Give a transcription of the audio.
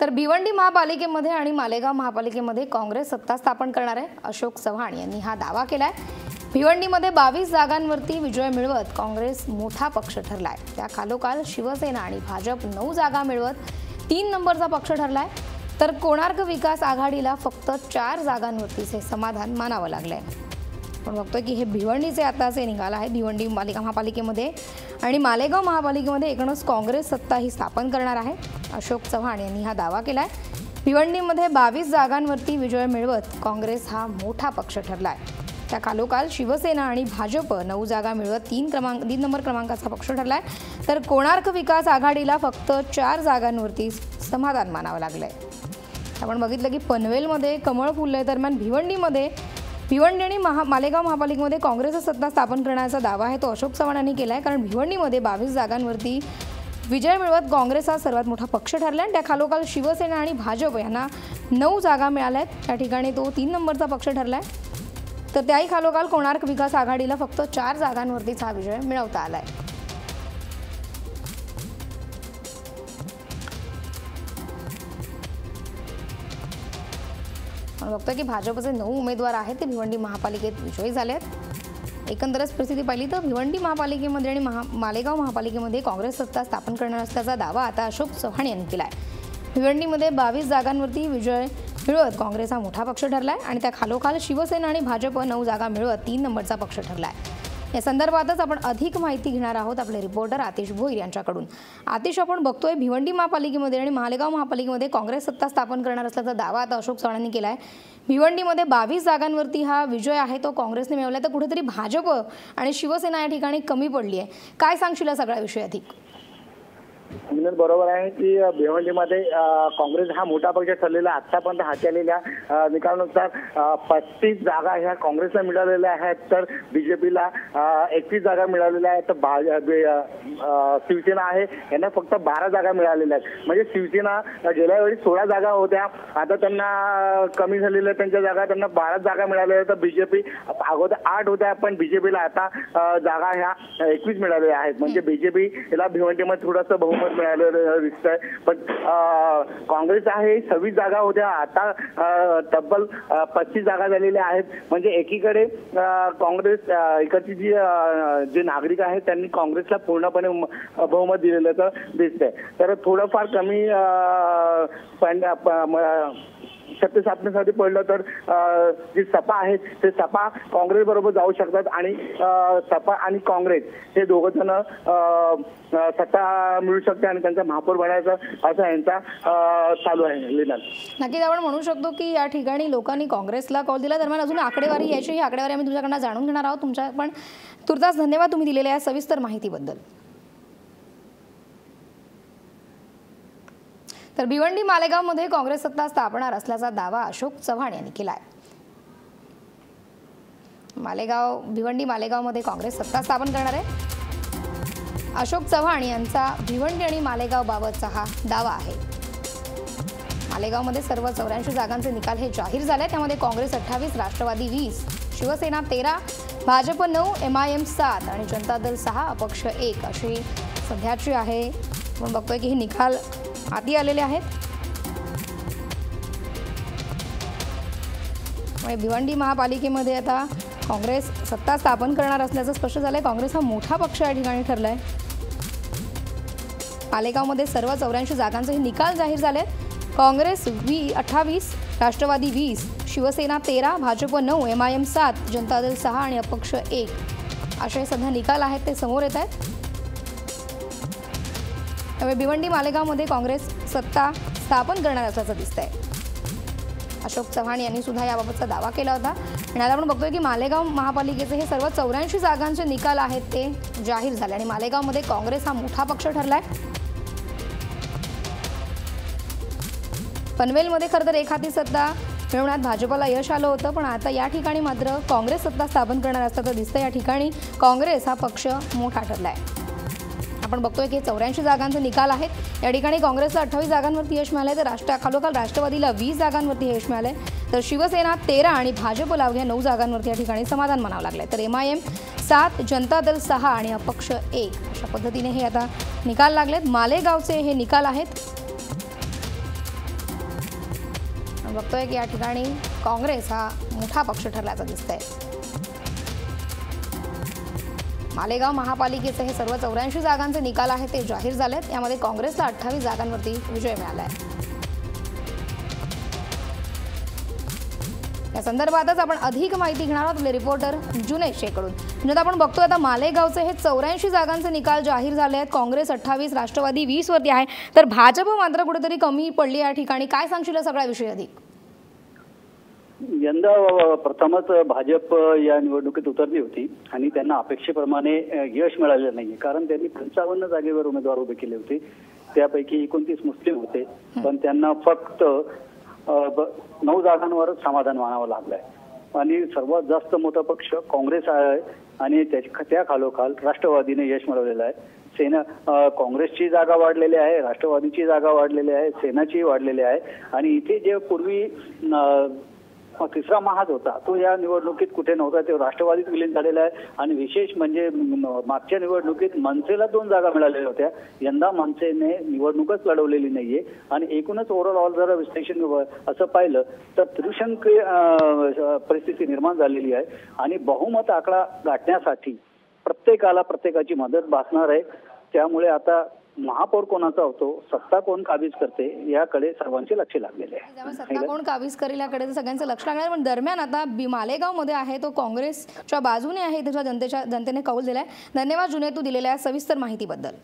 तर भिवंडी महापालिकेमध्ये आणि मालेगाव महापालिकेमध्ये काँग्रेस सत्ता स्थापन करणार आहे. अशोक चव्हाण यांनी हा दावा केलाय. भिवंडीमध्ये बावीस जागांवरती विजय मिळवत काँग्रेस मोठा पक्ष ठरलाय. त्या खालोखाल शिवसेना आणि भाजप नऊ जागा मिळवत तीन नंबरचा पक्ष ठरलाय. तर कोणार्क विकास आघाडीला फक्त चार जागांवरतीच हे समाधान मानावं लागलंय. आपण बघतोय की हे भिवंडीचे आताचे निघालं आहे. भिवंडी मालिका महापालिकेमध्ये आणि मालेगाव महापालिकेमध्ये एकूणच काँग्रेस सत्ता ही स्थापन करणार आहे. अशोक चव्हाण यांनी हा दावा केला आहे भिवंडीमध्ये बावीस जागांवरती विजय मिळवत काँग्रेस हा मोठा पक्ष ठरला आहे त्या खालोखाल शिवसेना आणि भाजप नऊ जागा मिळवत तीन क्रमांक तीन नंबर क्रमांकाचा पक्ष ठरला आहे तर कोणार्क विकास आघाडीला फक्त चार जागांवरती समाधान मानावं लागलं आहे आपण बघितलं की पनवेलमध्ये कमळ फुलले दरम्यान भिवंडीमध्ये भिवंडी आणि महा मालेगाव महापालिकेमध्ये काँग्रेसचं सत्ता स्थापन करण्याचा दावा आहे तो अशोक चव्हाण यांनी केला आहे कारण भिवंडीमध्ये बावीस जागांवरती विजय मिळवत काँग्रेस हा सर्वात मोठा पक्ष ठरला आणि त्या खालोखाल शिवसेना आणि भाजप यांना नऊ जागा मिळाल्या आहेत त्या ठिकाणी तो तीन नंबरचा पक्ष ठरला आहे तर त्याही खालोखाल कोणार्क विकास आघाडीला फक्त चार जागांवरतीच हा विजय मिळवता आला आहे आपण बघतोय की भाजपचे नऊ उमेदवार आहेत ते भिवंडी महापालिकेत विजयी झाले आहेत एकंदरच परिस्थिती पाहिली तर भिवंडी महापालिकेमध्ये आणि महा मालेगाव महापालिकेमध्ये काँग्रेस सत्ता स्थापन करणार असल्याचा दावा आता अशोक चव्हाण यांनी केला आहे भिवंडीमध्ये बावीस जागांवरती विजय मिळवत काँग्रेस हा मोठा पक्ष ठरला आहे आणि त्या खालोखाल शिवसेना आणि भाजप नऊ जागा मिळवत तीन नंबरचा पक्ष ठरला आहे या संदर्भातच आपण अधिक माहिती घेणार आहोत आपले रिपोर्टर आतिश भोईर यांच्याकडून. आतिश आपण बघतोय भिवंडी महापालिकेमध्ये आणि मालेगाव महापालिकेमध्ये काँग्रेस सत्ता स्थापन करणार असल्याचा दावा आता अशोक चव्हाणांनी केला आहे भिवंडीमध्ये बावीस जागांवरती हा विजय आहे तो काँग्रेसने मिळवला तर कुठेतरी भाजप आणि शिवसेना या ठिकाणी कमी पडली आहे काय सांगशील या सगळ्या विषय अधिक मिनल बरोबर आहे की भिवंडीमध्ये काँग्रेस हा मोठा पक्ष ठरलेला आतापर्यंत हाती आलेल्या निकालानुसार पस्तीस जागा ह्या काँग्रेसला मिळालेल्या आहेत तर बीजेपीला एकवीस जागा मिळालेल्या आहेत तर शिवसेना आहे यांना फक्त बारा जागा मिळालेल्या आहेत. म्हणजे शिवसेना गेल्या वेळी सोळा जागा होत्या आता त्यांना कमी झालेल्या त्यांच्या जागा त्यांना बारा जागा मिळालेल्या आहेत तर बीजेपी अगोदर आठ होत्या पण बीजेपीला आता जागा ह्या एकवीस मिळालेल्या आहेत. म्हणजे बीजेपीला भिवंडीमध्ये थोडंसं बहुमत मिळालेलं दिसतंय. पण काँग्रेस आहे सव्वीस जागा होत्या. आता तब्बल पस्तीस जागा झालेल्या आहेत. म्हणजे एकीकडे काँग्रेस इकडची जी जे नागरिक आहेत त्यांनी काँग्रेसला पूर्णपणे बहुमत दिलेलं दिसतंय. तर थोडंफार कमी पण सत्य स्थापनेसाठी पडलं तर जी सपा आहेत ते सपा काँग्रेस बरोबर जाऊ शकतात आणि सपा आणि काँग्रेस हे दोघं जण सत्ता मिळू शकते आणि त्यांचा महापौर बनायचं असं यांचा चालू आहे लिनल नक्कीच आपण म्हणू शकतो की या ठिकाणी लोकांनी काँग्रेसला कॉल दिला. दरम्यान अजून आकडेवारी यायची ही आकडेवारी आम्ही तुमच्याकडनं जाणून घेणार आहोत. तुमच्या पण तुर्तास धन्यवाद तुम्ही दिलेल्या या सविस्तर माहितीबद्दल. तर भिवंडी मालेगावमध्ये काँग्रेस सत्ता स्थापणार असल्याचा दावा अशोक चव्हाण यांनी केला आहे मालेगाव भिवंडी मालेगावमध्ये काँग्रेस सत्ता स्थापन करणार आहे. अशोक चव्हाण यांचा भिवंडी आणि मालेगाव बाबतचा हा दावा आहे. मालेगावमध्ये सर्व चौऱ्याऐंशी जागांचे निकाल हे जाहीर झाले. त्यामध्ये काँग्रेस अठ्ठावीस राष्ट्रवादी वीस शिवसेना तेरा भाजप नऊ एम आय एम सात आणि जनता दल सहा अपक्ष एक अशी सध्याची आहे. आपण बघतोय की हे निकाल आधी आलेले आहेत. त्यामुळे भिवंडी महापालिकेमध्ये आता काँग्रेस सत्ता स्थापन करणार असल्याचं स्पष्ट झालंय. काँग्रेस हा मोठा पक्ष या ठिकाणी ठरलाय. पालेगावमध्ये सर्व चौऱ्याऐंशी जागांचे हे निकाल जाहीर झाले काँग्रेस वी अठ्ठावीस राष्ट्रवादी वीस शिवसेना तेरा भाजप नऊ एम आय एम सात जनता दल सहा आणि अपक्ष एक. असे सध्या निकाल आहेत ते समोर येत आहेत. त्यामुळे भिवंडी मालेगावमध्ये काँग्रेस सत्ता स्थापन करणार असल्याचं दिसतंय. अशोक चव्हाण यांनी सुद्धा याबाबतचा दावा केला होता. आणि आता आपण बघतोय की मालेगाव महापालिकेचे हे सर्व चौऱ्याऐंशी जागांचे निकाल आहेत ते जाहीर झाले आणि मालेगावमध्ये काँग्रेस हा मोठा पक्ष ठरलाय. पनवेलमध्ये खरं तर एखादी सत्ता मिळवण्यात भाजपला यश आलं होतं पण आता या ठिकाणी मात्र काँग्रेस सत्ता स्थापन करणार असल्याचं दिसतं या ठिकाणी काँग्रेस हा पक्ष मोठा ठरलाय. आपण बघतोय की चौऱ्याऐंशी जागांचे निकाल आहेत या ठिकाणी काँग्रेसला अठ्ठावीस जागांवरती यश मिळालंय. तर राष्ट्र खालोखाल राष्ट्रवादीला वीस जागांवरती यश मिळालंय. तर शिवसेना तेरा आणि भाजपला अवघ्या नऊ जागांवरती या ठिकाणी समाधान मानावं लागलंय. तर एम आय एम सात जनता दल सहा आणि अपक्ष एक. अशा पद्धतीने हे आता निकाल लागलेत. मालेगावचे हे निकाल आहेत. बघतोय की या ठिकाणी काँग्रेस हा मोठा पक्ष ठरल्याचं दिसतंय. मालेगाव महापालिकेचे हे सर्व चौऱ्याऐंशी जागांचे निकाल आहेत ते जाहीर झालेत. यामध्ये काँग्रेसला अठ्ठावीस जागांवरती विजय मिळाला आहे या संदर्भातच आपण अधिक माहिती घेणार आहोत आपले रिपोर्टर जुनेश शेकडून. जुनेद आपण बघतोय आता मालेगावचे हे चौऱ्याऐंशी जागांचे निकाल जाहीर झाले आहेत. काँग्रेस अठ्ठावीस राष्ट्रवादी वीस वरती आहे. तर भाजप मात्र कुठेतरी कमी पडली या ठिकाणी. काय सांगशील या सगळ्याविषयी अधिक? यंदा प्रथमच भाजप या निवडणुकीत उतरली होती आणि त्यांना अपेक्षेप्रमाणे यश मिळालेलं नाहीये. कारण त्यांनी पंचावन्न जागेवर उमेदवार उभे केले होते. त्यापैकी एकोणतीस मुस्लिम होते. पण त्यांना फक्त नऊ जागांवर समाधान मानावं लागलंय. आणि सर्वात जास्त मोठा पक्ष काँग्रेस आहे आणि त्या खालोखाल राष्ट्रवादीने यश मिळवलेलं आहे. सेना काँग्रेसची जागा वाढलेली आहे राष्ट्रवादीची जागा वाढलेली आहे सेनाची वाढलेली आहे. आणि इथे जे पूर्वी तिसरा महाज होता. तो या निवडणुकीत कुठे नव्हता तो राष्ट्रवादीत विलीन झालेला आहे. आणि विशेष म्हणजे मागच्या निवडणुकीत मनसेला दोन जागा मिळालेल्या होत्या. यंदा मनसेने निवडणूकच लढवलेली नाहीये. आणि एकूणच ओव्हरऑल जर विश्लेषण असं पाहिलं तर त्रिशंक परिस्थिती निर्माण झालेली आहे. आणि बहुमत आकडा गाठण्यासाठी प्रत्येकाला प्रत्येकाची मदत भासणार आहे. त्यामुळे आता महापौर कोणाचा होतो सत्ता कोण काबीज करते याकडे सर्वांचे लक्ष लागलेले आहे. सत्ता कोण काबीज करेल याकडे सगळ्यांचं लक्ष लागणार. पण दरम्यान आता बी मालेगावमध्ये आहे तो काँग्रेसच्या बाजूने आहे त्याच्या जनतेच्या जनतेने कौल दिलाय. धन्यवाद जुने तू दिलेल्या सविस्तर माहितीबद्दल.